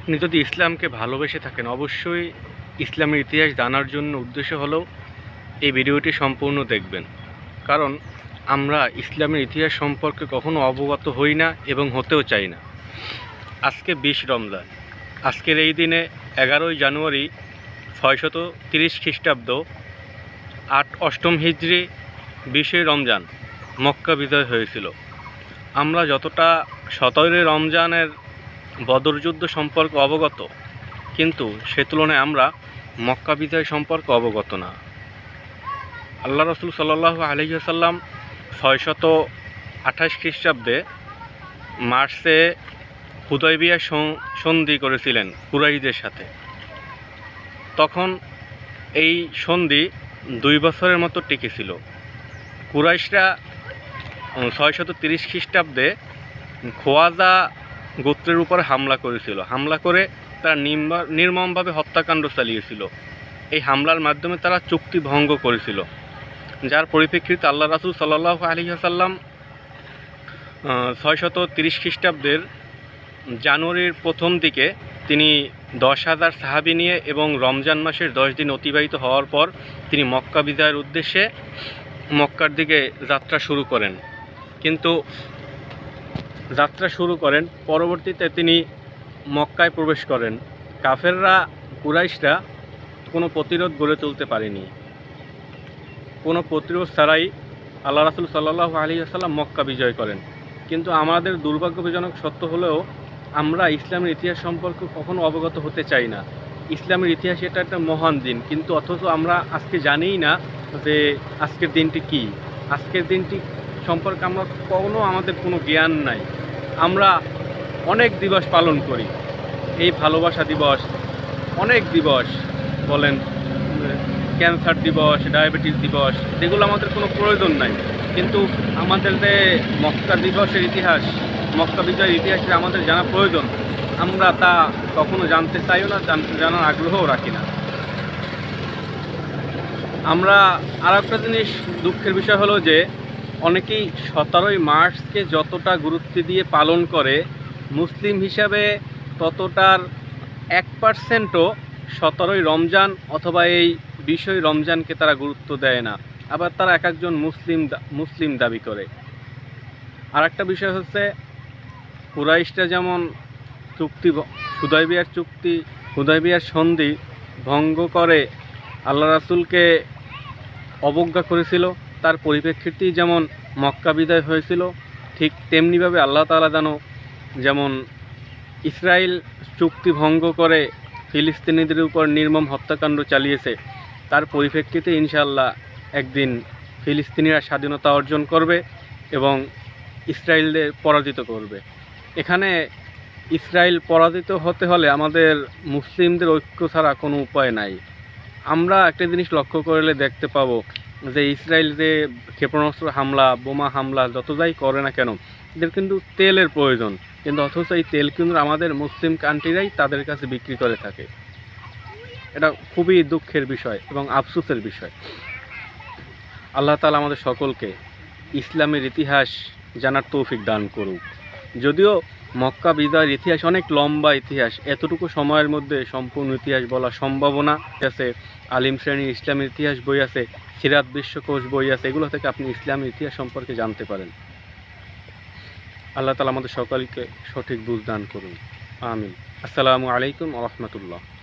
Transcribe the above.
আপনি যদি ইসলামকে ভালোবেসে থাকেন, অবশ্যই ইসলামের ইতিহাস জানার জন্য উদ্দেশ্য হলেও এই ভিডিওটি সম্পূর্ণ দেখবেন। কারণ আমরা ইসলামের ইতিহাস সম্পর্কে কখনো অবগত হই না এবং হতেও চাই না। আজকে বিশ রমজান। আজকের এই দিনে এগারোই জানুয়ারি ছয়শত তিরিশ খ্রিস্টাব্দ, আট অষ্টম হিজড়ি বিশে রমজান, মক্কা বিজয় হয়েছিল। আমরা যতটা সতেরোই রমজানের বদর যুদ্ধ সম্পর্কে অবগত, কিন্তু সে তুলনায় আমরা মক্কা বিজয় সম্পর্কে অবগত না। আল্লাহ রসুল সাল্লাহ আলহিহাসাল্লাম ছয়শত আঠাশ খ্রিস্টাব্দে মার্চে হুদয়বিয়া সন্ধি করেছিলেন কুরাইদের সাথে। তখন এই সন্ধি দুই বছরের মতো টিকেছিল কুরাইশরা ছয়শত তিরিশ খ্রিস্টাব্দে খোয়াজা গোত্রের উপর হামলা করেছিল। হামলা করে তারা নির্মমভাবে হত্যাকাণ্ড চালিয়েছিল। এই হামলার মাধ্যমে তারা চুক্তি ভঙ্গ করেছিল। যার পরিপ্রেক্ষিতে আল্লাহ রাসুল সাল্লাহ আলী আসাল্লাম ছয়শত তিরিশ খ্রিস্টাব্দের জানুয়ারির প্রথম দিকে তিনি দশ হাজার সাহাবি নিয়ে এবং রমজান মাসের দশ দিন অতিবাহিত হওয়ার পর তিনি মক্কা বিজয়ের উদ্দেশ্যে মক্কার দিকে যাত্রা শুরু করেন। কিন্তু যাত্রা শুরু করেন, পরবর্তীতে তিনি মক্কায় প্রবেশ করেন। কাফেররা, কুরাইশরা কোনো প্রতিরোধ গড়ে তুলতে পারেনি। কোনো প্রতিরোধ ছাড়াই আল্লাহ রাসুল সাল্লাহ আলী আসাল্লাম মক্কা বিজয় করেন। কিন্তু আমাদের দুর্ভাগ্যজনক সত্য হলেও আমরা ইসলামের ইতিহাস সম্পর্কে কখনো অবগত হতে চাই না। ইসলামের ইতিহাস এটা একটা মহান দিন, কিন্তু অথচ আমরা আজকে জানিই না যে আজকের দিনটি কি। আজকের দিনটি সম্পর্কে আমরা কোনো আমাদের কোনো জ্ঞান নাই। আমরা অনেক দিবস পালন করি। এই ভালোবাসা দিবস অনেক দিবস বলেন, ক্যান্সার দিবস, ডায়াবেটিস দিবস, যেগুলো আমাদের কোনো প্রয়োজন নাই। কিন্তু আমাদের যে মক্কা দিবসের ইতিহাস, মক্কা বিজয়ের ইতিহাসে আমাদের জানা প্রয়োজন, আমরা তা কখনো জানতে চাইও না জানার আগ্রহও রাখি না। আমরা আর একটা জিনিস দুঃখের বিষয় হলো যে অনেকেই সতেরোই মার্চকে যতটা গুরুত্ব দিয়ে পালন করে, মুসলিম হিসাবে ততটার এক পার্সেন্টও সতেরোই রমজান অথবা এই বিষয় রমজানকে তারা গুরুত্ব দেয় না। আবার তারা এক একজন মুসলিম মুসলিম দাবি করে। আর একটা বিষয় হচ্ছে কুরাইশটা যেমন চুক্তি হুদয়বিয়ার চুক্তি, হুদয়বিয়ার সন্ধি ভঙ্গ করে আল্লাহ রাসুলকে অবজ্ঞা করেছিল তার পরিপ্রেক্ষিতেই যেমন মক্কা বিদায় হয়েছিল, ঠিক তেমনিভাবে আল্লাহ তাআলা যেন যেমন ইসরায়েল চুক্তি ভঙ্গ করে ফিলিস্তিনিদের উপর নির্মম হত্যাকাণ্ড চালিয়েছে, তার পরিপ্রেক্ষিতে ইনশাল্লাহ একদিন ফিলিস্তিনিরা স্বাধীনতা অর্জন করবে এবং ইসরায়েলদের পরাজিত করবে। এখানে ইসরায়েল পরাজিত হতে হলে আমাদের মুসলিমদের ঐক্য ছাড়া কোনো উপায় নাই। আমরা একটা জিনিস লক্ষ্য করলে দেখতে পাবো যে ইসরায়েল যে ক্ষেপণাস্ত্র হামলা, বোমা হামলা, যত যাই করে না কেন, এদের কিন্তু তেলের প্রয়োজন। কিন্তু অথচ এই তেল কিন্তু আমাদের মুসলিম কান্ট্রিরাই তাদের কাছে বিক্রি করে থাকে। এটা খুবই দুঃখের বিষয় এবং আফসোসের বিষয়। আল্লাহ তালা আমাদের সকলকে ইসলামের ইতিহাস জানার তৌফিক দান করুক। যদিও মক্কা বিদায়ের ইতিহাস অনেক লম্বা ইতিহাস, এতটুকু সময়ের মধ্যে সম্পূর্ণ ইতিহাস বলা সম্ভাবনা আছে, আলিম শ্রেণি ইসলামের ইতিহাস বই আছে, সিরাত বিশ্বকোষ বই আছে, এগুলো থেকে আপনি ইসলামের ইতিহাস সম্পর্কে জানতে পারেন। আল্লাহ তালা আমাদের সকলকে সঠিক বুঝদান করুন। আমি আসসালামু আলাইকুম রহমতুল্লাহ।